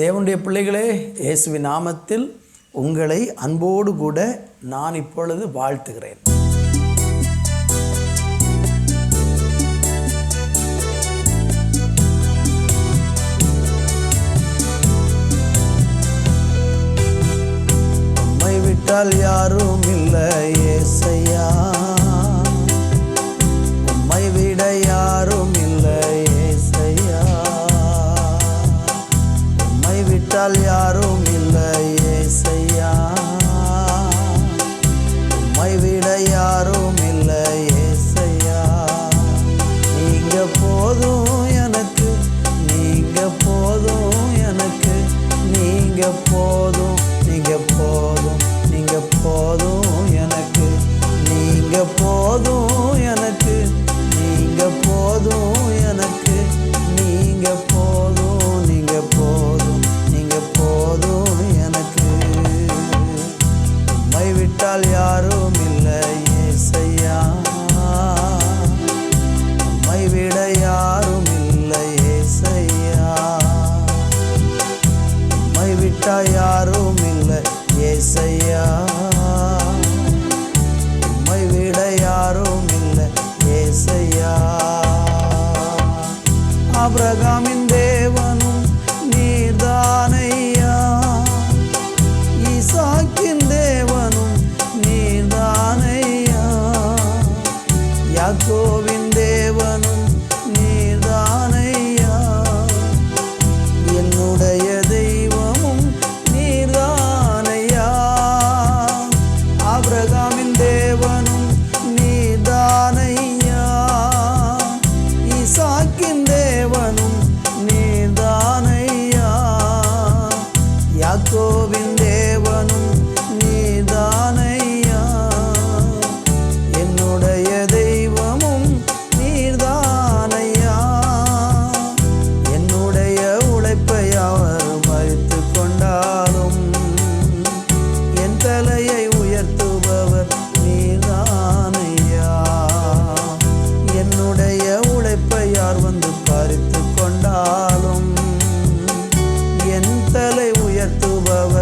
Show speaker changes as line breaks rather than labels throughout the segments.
தேவனுடைய பிள்ளைகளே இயேசுவி நாமத்தில் உங்களை அன்போடு கூட நான் இப்பொழுது வாழ்த்துகிறேன். விட்டால் யாரும் இல்லை ஏசையா.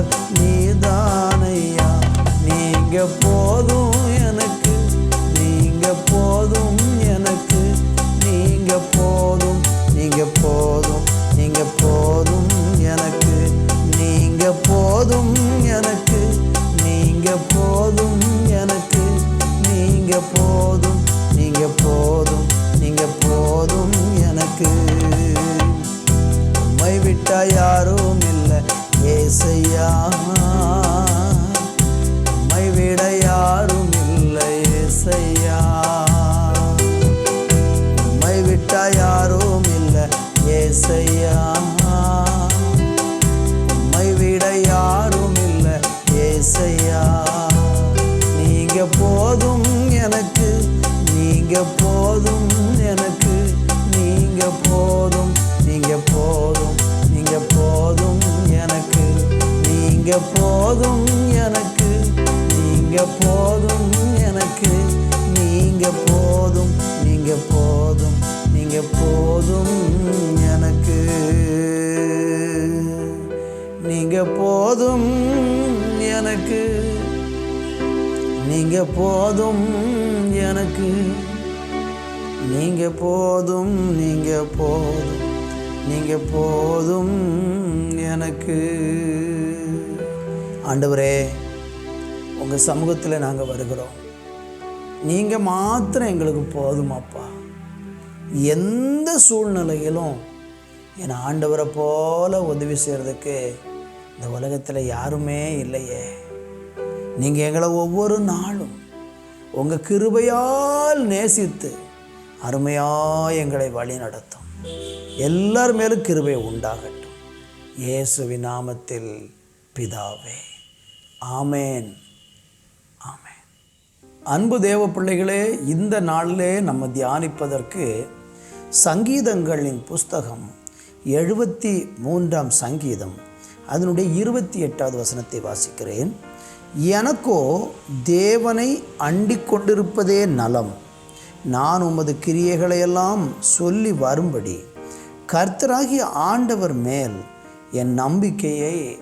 de Krishna. போதும் எனக்கு. நீங்கள் போதும் எனக்கு. நீங்கள் போதும் நீங்கள் போதும் நீங்கள் போதும் எனக்கு. ஆண்டவரே உங்கள் சமூகத்தில் நாங்கள் வருகிறோம். நீங்கள் மாத்திரம் எங்களுக்கு போதுமாப்பா. எந்த சூழ்நிலையிலும் என் ஆண்டவரை போல உதவி செய்கிறதுக்கு இந்த உலகத்தில் யாருமே இல்லையே. நீங்கள் எங்களை ஒவ்வொரு நாளும் உங்கள் கிருபையால் நேசித்து அருமையாக எங்களை வழி நடத்தும். எல்லார் மேலும் கிருபை உண்டாகட்டும். இயேசுவி நாமத்தில் பிதாவே. ஆமேன். ஆமேன். அன்பு தேவ பிள்ளைகளே இந்த நாளிலே நம்ம தியானிப்பதற்கு சங்கீதங்களின் புஸ்தகம் எழுபத்தி மூன்றாம் சங்கீதம். அதனுடைய இருபத்தி எட்டாவது வசனத்தை வாசிக்கிறேன். எனக்கோ தேவனை அண்டிக் கொண்டிருப்பதே நலம். நான் உமது கிரியைகளையெல்லாம் சொல்லி வரும்படி. கர்த்தராகி ஆண்டவர் மேல் என் நம்பிக்கையை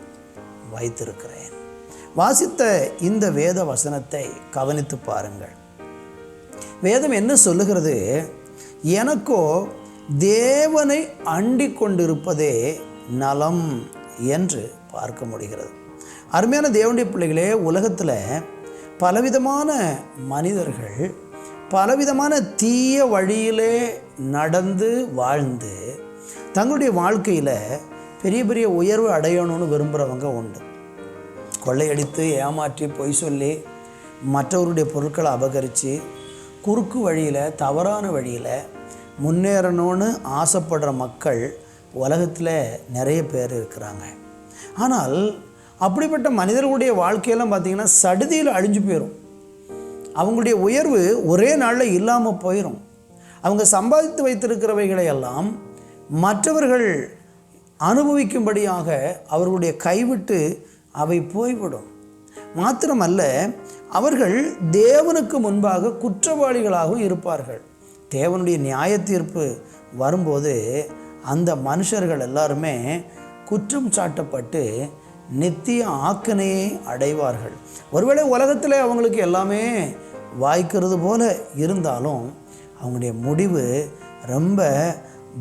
வைத்திருக்கிறேன். வாசித்த இந்த வேத வசனத்தை கவனித்து பாருங்கள். வேதம் என்ன சொல்லுகிறது? எனக்கோ தேவனை அண்டிக் கொண்டிருப்பதே நலம். என்று பார்க்க முடிகிறது. அருமையான தேவனுடைய பிள்ளைகளே உலகத்தில் பலவிதமான மனிதர்கள் பலவிதமான தீய வழியிலே நடந்து வாழ்ந்து தங்களுடைய வாழ்க்கையில் பெரிய பெரிய உயர்வு அடையணும்னு விரும்புகிறவங்க உண்டு. கொள்ளையடித்து ஏமாற்றி பொய் சொல்லி மற்றவருடைய பொருட்களை அபகரித்து குறுக்கு வழியில் தவறான வழியில் முன்னேறணும்னு ஆசைப்படுற மக்கள் உலகத்தில் நிறைய பேர் இருக்கிறாங்க. ஆனால் அப்படிப்பட்ட மனிதர்களுடைய வாழ்க்கையெல்லாம் பார்த்திங்கன்னா சடுதியில் அழிஞ்சு போயிடும் அவங்களுடைய உயர்வு ஒரே நாளில் இல்லாமல் போயிடும் அவங்க சம்பாதித்து வைத்திருக்கிறவைகளை எல்லாம் மற்றவர்கள் அனுபவிக்கும்படியாக அவர்களுடைய கைவிட்டு அவை போய்விடும். மாத்திரமல்ல அவர்கள் தேவனுக்கு முன்பாக குற்றவாளிகளாகவும் இருப்பார்கள். தேவனுடைய நியாய தீர்ப்பு வரும்போது அந்த மனுஷர்கள் எல்லாருமே குற்றம் சாட்டப்பட்டு நித்திய ஆக்கனையை அடைவார்கள். ஒருவேளை உலகத்தில் அவங்களுக்கு எல்லாமே வாய்க்கிறது போல இருந்தாலும் அவங்களுடைய முடிவு ரொம்ப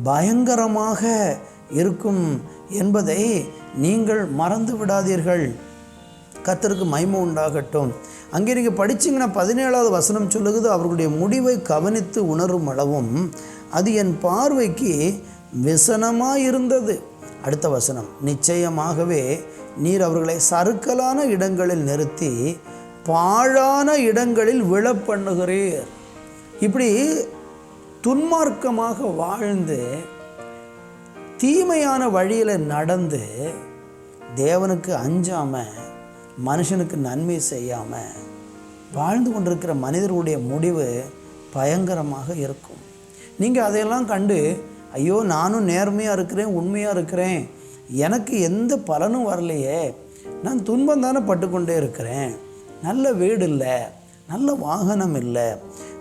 பயங்கரமாக இருக்கும் என்பதை நீங்கள் மறந்து விடாதீர்கள். கத்தருக்கு மைமை உண்டாகட்டும். அங்கே நீங்கள் படிச்சிங்கன்னா பதினேழாவது வசனம் சொல்லுகிறது அவர்களுடைய முடிவை கவனித்து உணரும் அளவும் அது என் பார்வைக்கு விசனமாக இருந்தது அடுத்த வசனம். நிச்சயமாகவே நீர் அவர்களை சறுக்கலான இடங்களில் நிறுத்தி பாழான இடங்களில் விழப்பண்ணுகிறீர். இப்படி துன்மார்க்கமாக வாழ்ந்து தீமையான வழியில் நடந்து தேவனுக்கு அஞ்சாமல் மனுஷனுக்கு நன்மை செய்யாமல் வாழ்ந்து கொண்டிருக்கிற மனிதர்களுடைய முடிவு பயங்கரமாக இருக்கும். நீங்கள் அதையெல்லாம் கண்டு ஐயோ நானும் நேர்மையாக இருக்கிறேன் உண்மையாக இருக்கிறேன். எனக்கு எந்த பலனும் வரலையே. நான் துன்பம் தானே பட்டுக்கொண்டே இருக்கிறேன். நல்ல வீடு இல்லை நல்ல வாகனம் இல்லை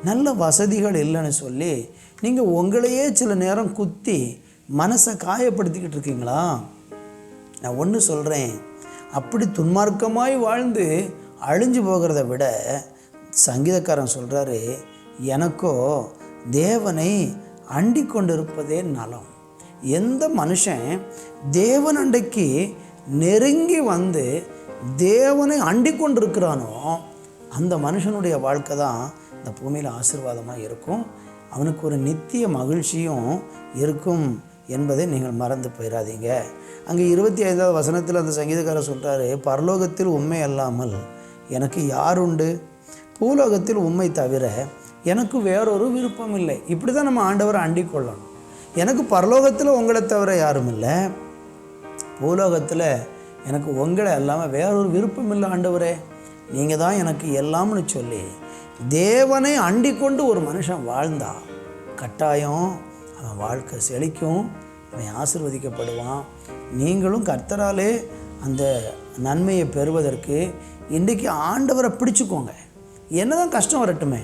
நல்ல வசதிகள் இல்லைன்னு சொல்லி நீங்கள் உங்களையே சில நேரம் குத்தி மனசை காயப்படுத்திக்கிட்டு இருக்கீங்களா? நான் ஒன்று சொல்கிறேன் அப்படி துன்மார்க்கமாய் வாழ்ந்து அழிஞ்சு போகிறத விட சங்கீதக்காரன் சொல்கிறாரு எனக்கோ தேவனை அண்டி கொண்டிருப்பதே நலம். எந்த மனுஷன் தேவன் அண்டைக்கு நெருங்கி வந்து தேவனை அண்டி கொண்டிருக்கிறானோ அந்த மனுஷனுடைய வாழ்க்கை தான் இந்த பூமியில் ஆசீர்வாதமாக இருக்கும். அவனுக்கு ஒரு நித்திய மகிழ்ச்சியும் இருக்கும் என்பதை நீங்கள் மறந்து போயிடாதீங்க அங்கே இருபத்தி ஐந்தாவது வசனத்தில் அந்த சங்கீதக்காரர் சொல்கிறாரு பரலோகத்தில் உண்மை அல்லாமல் எனக்கு யார் உண்டு? பூலோகத்தில் உண்மை தவிர எனக்கு வேறொரு விருப்பம் இல்லை இப்படி தான் நம்ம ஆண்டவரை அண்டிக் கொள்ளணும் எனக்கு பரலோகத்தில் உங்களை தவிர யாரும் இல்லை பூலோகத்தில் எனக்கு உங்களை இல்லாமல் வேறொரு விருப்பம் இல்லை ஆண்டவரே. நீங்கள் தான் எனக்கு எல்லாம்னு சொல்லி தேவனை அண்டிக்கொண்டு ஒரு மனுஷன் வாழ்ந்தா கட்டாயம் அவன் வாழ்க்கை செழிக்கும். அவன் ஆசிர்வதிக்கப்படுவான். நீங்களும் கர்த்தராலே அந்த நன்மையை பெறுவதற்கு இன்றைக்கி ஆண்டவரை பிடிச்சுக்கோங்க. என்னதான் கஷ்டம் வரட்டுமே.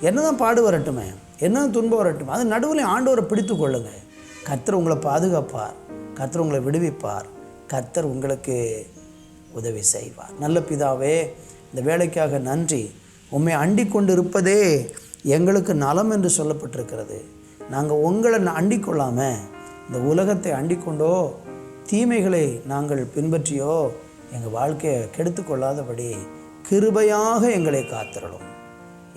என்னதான் பாடு வரட்டுமே என்னதான் துன்பம் வரட்டுமே அது நடுவில் ஆண்டவரை பிடித்து கொள்ளுங்கள் கர்த்தர் உங்களை பாதுகாப்பார் கர்த்தர் உங்களை விடுவிப்பார் கர்த்தர் உங்களுக்கு உதவி செய்வார். நல்ல பிதாவே இந்த வேலைக்காக நன்றி. உண்மை அண்டி கொண்டு இருப்பதே எங்களுக்கு நலம் என்று சொல்லப்பட்டிருக்கிறது. நாங்கள் உங்களை அண்டிக்கொள்ளாமல் இந்த உலகத்தை அண்டிக்கொண்டோ தீமைகளை நாங்கள் பின்பற்றியோ எங்கள் வாழ்க்கையை கெடுத்து கொள்ளாதபடி கிருபையாக எங்களை காத்திரலும்